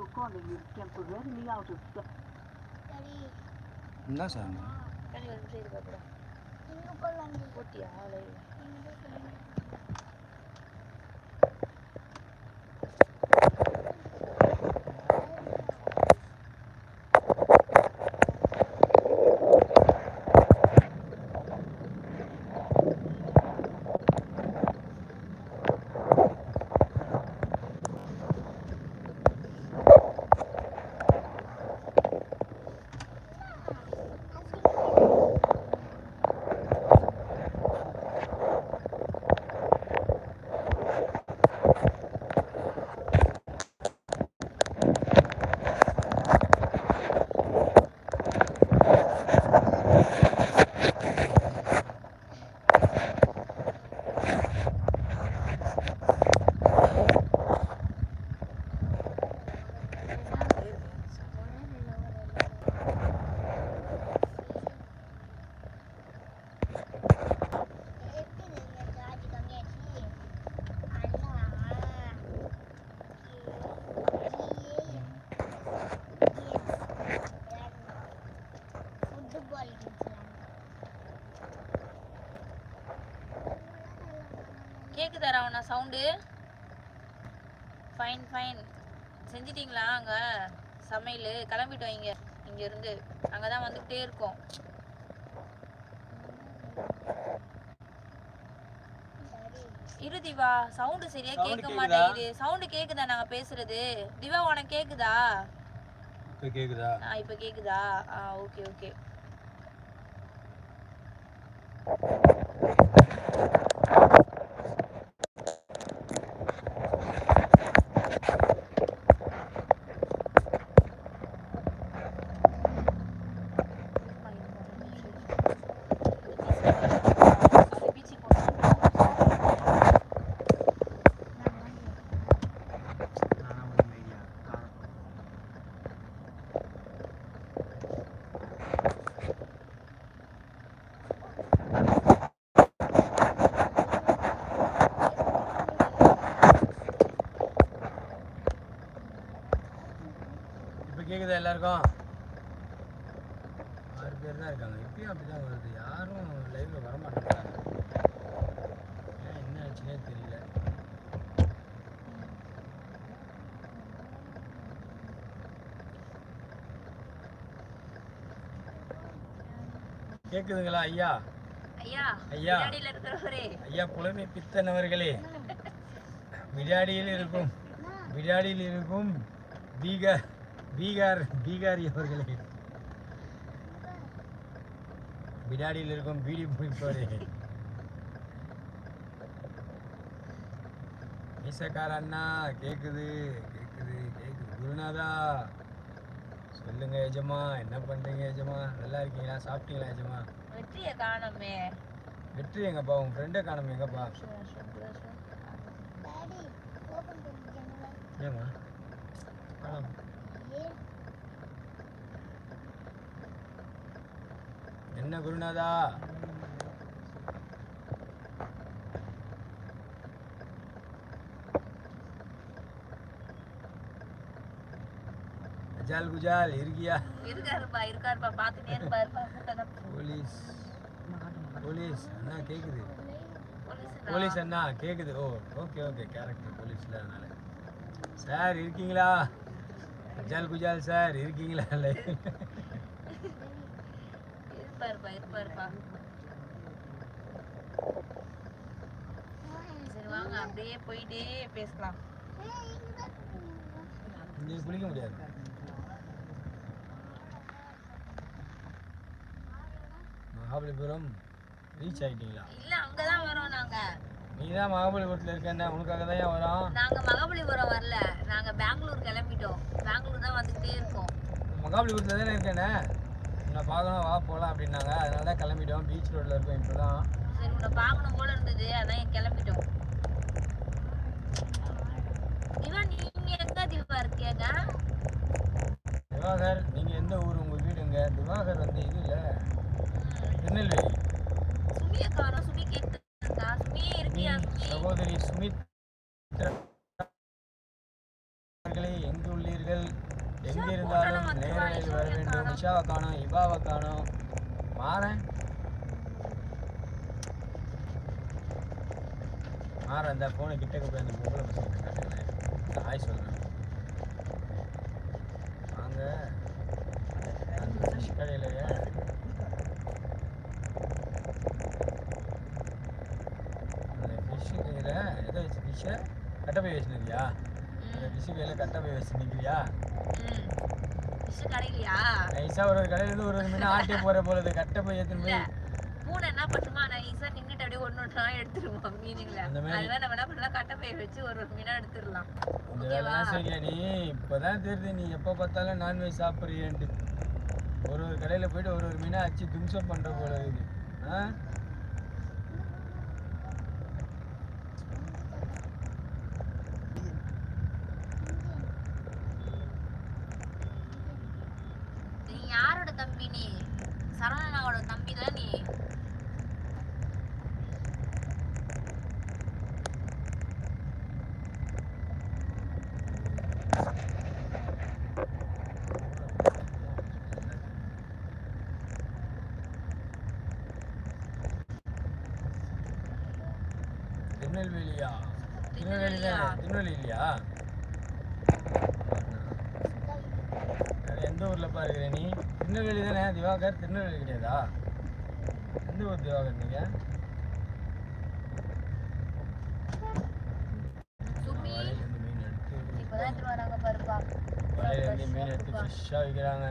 you're calling is temporarily out of. சரி என்ன sir கனி நிமிஷம் இது பார்க்குறேன் இன்னும் கொள்ளாண்டி போட்டியா லைவ் ஃபுட்பால் கேக்குதா ராவணா சவுண்டு ஃபைன் ஃபைன் செஞ்சிட்டீங்களா அங்க? சமையல்? கிளம்பிட்டு வைங்க இங்க. இருந்து அங்கதான் வந்துகிட்டே இருக்கோம். இரு திவா சவுண்டு சரியா கேட்க கேக்குதா? மாட்டேங்குது. சவுண்டு கேக்குதா நாங்க பேசுறது? திவா உனக்கு கேக்குதா? இப்போ கேட்குதா ஆ இப்ப கேக்குதா? ஆ ஓகே ஓகே கேட்குதா எல்லாருக்கும்? ஆறு பேர் தான் இருக்காங்க. இப்பயும் அப்படி தான் வருது. யாரும் லைவில் வர மாட்டேங்கிறாங்க ஏன் என்ன ஆச்சுன்னே தெரியல. கேக்குதுங்களா ஐயா? ஐயா ஐயா. புலமை பித்தனவர்களே. விடாடியில் இருக்கும். விடாடியில் இருக்கும். பீகார் பீகார் பீகாரி அவர்களே. விடாடியில் இருக்கும் பீடி பிடிப்பவரே மீசக்கார அண்ணா கேக்குது கேக்குது கேக்குது. குருநாதா சொல்லுங்க எஜமா என்ன பண்றீங்க எஜமா? நல்லா இருக்கீங்களா? சாப்பிட்டீங்களா எஜமா? வெற்றியை காணோமே. வெற்றி எங்கப்பா? உன் ஃப்ரெண்டை காணும் எங்கப்பா? ஏமா காணோம். என்ன குருநாதா? குஜால் குஜால் இருக்கியா? இருக்காருப்பா இருக்காருப்பா இருப்பாருப்பா கூட்டம் போலீஸ். போலீஸ் அண்ணா கேக்குது. போலீஸ் அண்ணா கேக்குது. ஓ ஓகே ஓகே கேரக்டர் போலீஸ்ல அதனால. சார் இருக்கீங்களா? குஜால் குஜால் சார் இருக்கீங்களா? இருப்பாருப்பா இருப்பாருப்பா. சரி வாங்க அப்படியே போயிட்டே பேசலாம். நீ குளிக்க முடியாது. மகாபலிபுரம் ரீச் ஆயிட்டீங்களா? இல்ல அங்கதான் வரோம் நாங்க. நீ தான் மகாபலிபுரத்தில் இருக்கேன்னா உனக்காக தான் வரோம்? நாங்க மகாபலிபுரம் வரல. நாங்க பெங்களூர் கிளம்பிட்டோம். பெங்களூர் தான் வந்துட்டே இருக்கோம். மகாபலிபுரத்தில் தானே இருக்கேனே? உன்னை பார்க்கணும் வா போகலாம் அப்படின்னாங்க. அதனால தான் கிளம்பிட்டோம். பீச் ரோட்டில் இருக்கோம் இப்போ தான் சரி உன்னை பார்க்கணும் போல இருந்தது. அதான் கிளம்பிட்டோம். இவன் நீங்க எங்க திவா இருக்கீங்க? திவாகர் நீங்கள் எந்த ஊர்? உங்கள் வீடுங்க திவாகர் வந்து இது இல்லை. திருநெல்வேலி. சுமிய காணோம் சுமி கேட்டுருக்கா சகோதரி சுமித் அவர்களே எங்கு உள்ளீர்கள்? எங்கிருந்தாலும் நேரலையில் வர வேண்டும். நிஷாவை காணோம் இவாவை காணோம். மாறன்? மாறன் அந்த ஃபோனை கிட்டக்க போய் அந்த பொம்பளை பசங்க காட்டுங்களேன் ஹாய் சொல்கிறேன் வாங்க. அந்த ஃபிஷ் கடையிலையே அந்த ஃபிஷ் கையில் ஃபிஷ்ஷை கட்டை போய் வச்சுருக்கியா அந்த கையில் கட்டை போய் வச்சு நிற்கிறியா நைஸாக ஒரு ஒரு கடையிலேருந்து ஒரு ஒரு மீன் ஆட்டே போகிற போல இது கட்டை போய். இல்ல போய் பூனை என்ன பண்ணுமா? நைஸா நின்னுட்டு அப்படியே ஒண்ணு எடுத்துருவோம் மீனுங்களை. அந்த மாதிரி. அதுவே நம்ம என்ன பண்ணலாம்? கட்டை பை வச்சு ஒரு ஒரு மீனா எடுத்துடலாம். இந்த வேலைலாம் சரியா நீ? இப்போதான் தெரியுது நீ எப்போ பார்த்தாலும் நான்வெஜ் சாப்பிட்றியன்ட்டு. ஒரு ஒரு கடையில் போயிட்டு ஒரு ஒரு மீனாக அச்சு தும்சம் பண்ணுற போல இருக்குது ஆ நீ யாரோட தம்பி நீ சரவணனாவோட தம்பி தான் நீ திருநெல்வேலியா? திருநெல்வேலி திருநெல்வேலி இல்லையா எந்த ஊரில் பாருக்கிற நீ? திருநெல்வேலி தானே திவாகர் திருநெல்வேலி கிடையாதா? எந்த ஊர் திவாகர் நீங்கள் வலையிலேருந்து மீன் எடுத்து ஃப்ரெஷ்ஷாக விற்கிறாங்க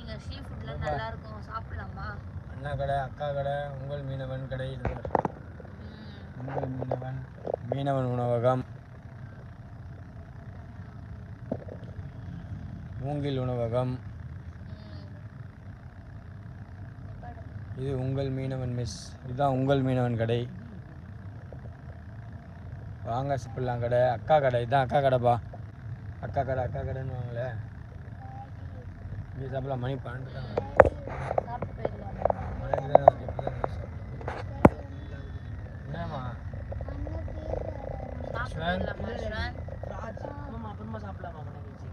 இங்க சீ ஃபுட்லாம் நல்லா இருக்கும். சாப்பிடலாமா? அண்ணா கடை அக்கா கடை உங்கள் மீனவன் கடை இது உங்கள் மீனவன் மீனவன் உணவகம். மூங்கில் உணவகம். இது உங்கள் மீனவன் மிஸ் இதுதான் உங்கள் மீனவன் கடை. வாங்க சிப்பிடலாம் கடை. அக்கா கடை. இதுதான் அக்கா கடைப்பா. அக்கா கடை அக்கா கடைன்னு வாங்கல. இங்கே சாப்பிடலாம். மணி பன்னெண்டு தான். Saan? Saan? Mama, pun mas apla mama na kisi.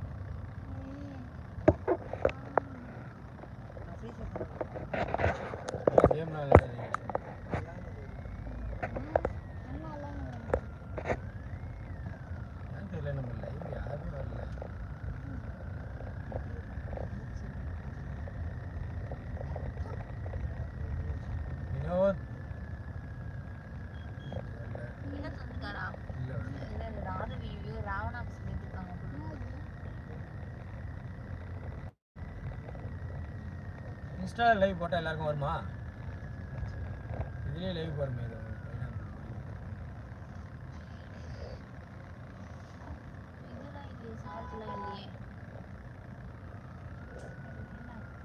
Same na lang. இன்ஸ்டால லைவ் போட்டா எல்லாருக்கும் வருமா? இதுலயே லைவ் போறமே இது.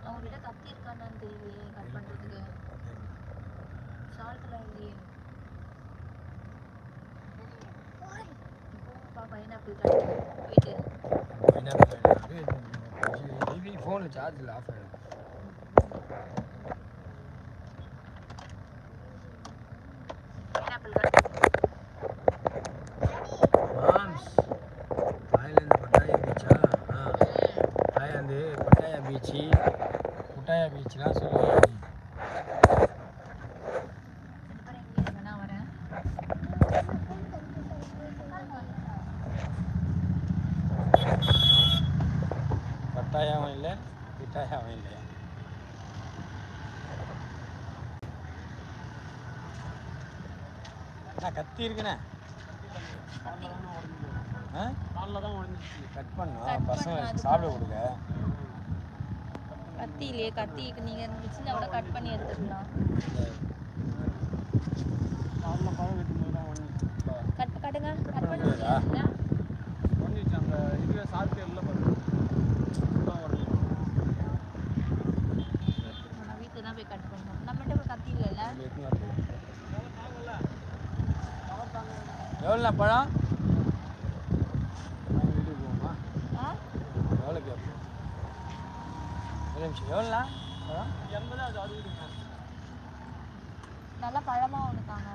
அவங்ககிட்ட கத்தி இருக்கான்னு தெரியலையே கட் பண்றதுக்கு. சால்ட்லாம் இல்லையே. பைனாப்பிள் போயிட்டு. ஃபோனில் சார்ஜ் இல்லை. ஆஃப் ஆகிடும் பீச்லாம் சொல்லுவாங்க பட்டாயாவும் இல்லை பிட்டாயாவும் இல்லை. அண்ணா கத்தி இருக்குண்ணே கட் பசங்க பண்ணு, அது சாப்பிட கொடுங்க கத்தி இல்லையே கத்தி நீங்க இருந்துச்சுன்னா கூட கட் பண்ணி எடுத்துக்கலாம் கட் கட்டுங்க. கட் பண்ணி பண்ணுறதா? நான் வீட்டில் தான் போய் கட் பண்ணணும். நம்மகிட்ட போய் கத்தி இல்லைல்ல. எவ்வளோண்ணா பழம்? வீட்டுக்கு போவோமா ஆ? எவ்வளோ கேட்போம் ஒரு நிமிஷம் எவ்வளோண்ணா பழம்? நல்லா பழமாக ஒன்று தாங்க.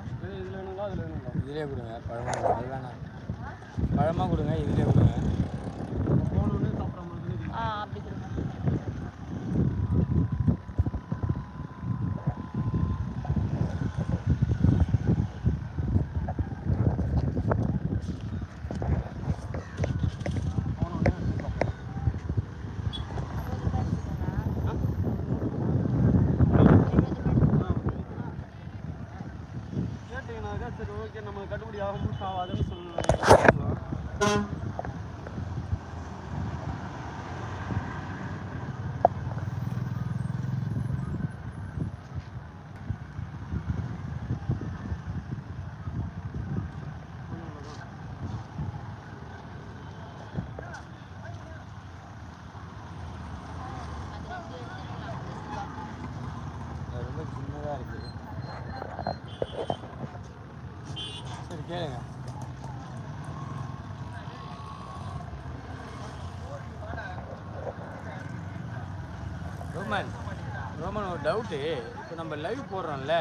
இதிலே கொடுங்க பழமாக அது வேணாம் பழமாக கொடுங்க இதிலே கொடுங்க. அப்படி கொடுங்க கேட்டீங்கன்னாக்கா சரி ஓகே நம்ம கட்டுப்படி ஆகும் ஆகாதுன்னு சொல்லலாம் அது ரொம்ப சின்னதாக இருக்குது சரி கேளுங்க ரோமன் ரோமன் ஒரு டவுட்டு இப்போ நம்ம லைவ் போடுறோம்ல.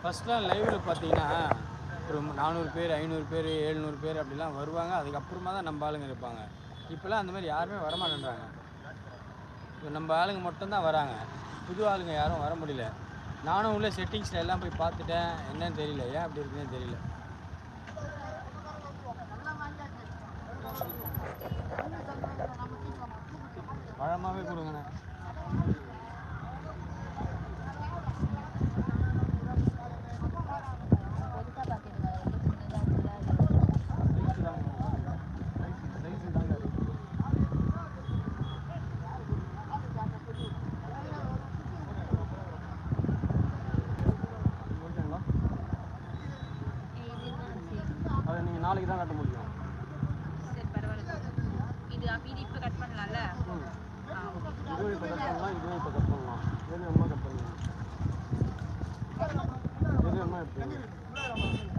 ஃபஸ்ட்லாம் லைவில் பார்த்தீங்கன்னா ஒரு நானூறு பேர் ஐநூறு பேர் எழுநூறு பேர் அப்படிலாம் வருவாங்க. அதுக்கப்புறமா தான் நம்ம ஆளுங்க இருப்பாங்க. இப்போலாம் அந்த மாதிரி யாருமே வரமாட்டேன்றாங்க. இப்போ நம்ம ஆளுங்க மட்டும்தான் வராங்க. புது ஆளுங்க யாரும் வர முடியல. நானும் உள்ள செட்டிங்ஸில் எல்லாம் போய் பார்த்துட்டேன். என்னன்னு தெரியல. ஏன் அப்படி இருக்குன்னு தெரியல. பழமாகவே கொடுங்கண்ணே பொதுக்கா பார்த்துடுங்க ரொம்ப சின்னதாக இருக்குல்ல ஓகேங்களா இது என்ன சரி அதை நீங்கள் நாளைக்கு தான் கட்ட முடியும். சரி பரவாயில்ல இது இது இப்போ கட் பண்ணலாம்ல? இதுவும் இப்போ கட் பண்ணலாம் இதுவும் இப்போ கட் பண்ணலாம். எது வேணுமா கட் பண்ணலாம் எது வேணுமா எடுத்துக்கோங்க.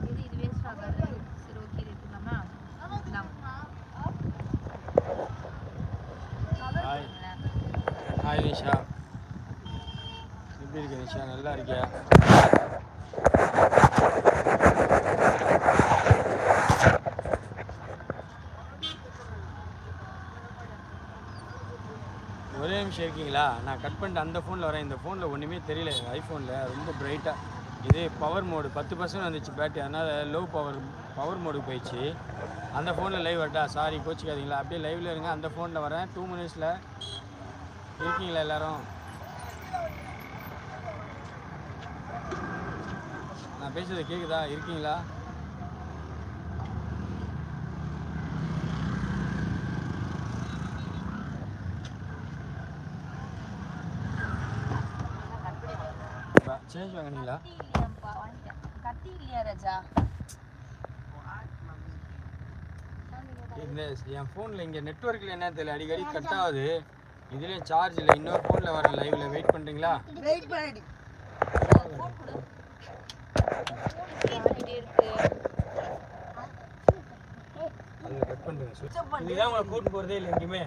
இது இது வேஸ்ட் ஆகாது சரி ஓகே எடுத்துக்கலாமா? Hi hi Nisha. எப்படி இருக்க நிஷா? நல்லா இருக்கியா? இருக்கீங்களா நான் கட் பண்ணிட்டு அந்த ஃபோனில் வரேன். இந்த ஃபோனில் ஒன்றுமே தெரியல. ஐஃபோனில் ரொம்ப பிரைட்டாக இது பவர் மோடு பத்து பர்சன்ட் வந்துச்சு பேட்டரி அதனால் லோ பவர் பவர் மோடுக்கு போயிடுச்சு. அந்த ஃபோனில் லைவ் வரட்டா சாரி கோச்சிக்காதீங்களா. அப்படியே லைவில் இருங்க. அந்த ஃபோனில் வரேன். டூ மினிட்ஸில் இருக்கீங்களா எல்லோரும்? நான் பேசுகிறது கேக்குதா? இருக்கீங்களா? சேஞ்ச் வாங்கினீங்களா கத்தி இல்லையா ராஜா? இந்த என் ஃபோனில் இங்கே நெட்ஒர்க்கில் என்ன தெரியல? அடிக்கடி கட் ஆகுது. இதுலேயும் சார்ஜ் இல்லை இன்னொரு ஃபோனில் வர லைவில் வெயிட் பண்ணுறீங்களா இருக்கு அது கட் பண்ணுறேன் இதுதான் உங்களை கூட்டு போகிறதே இல்லை எங்கேயுமே.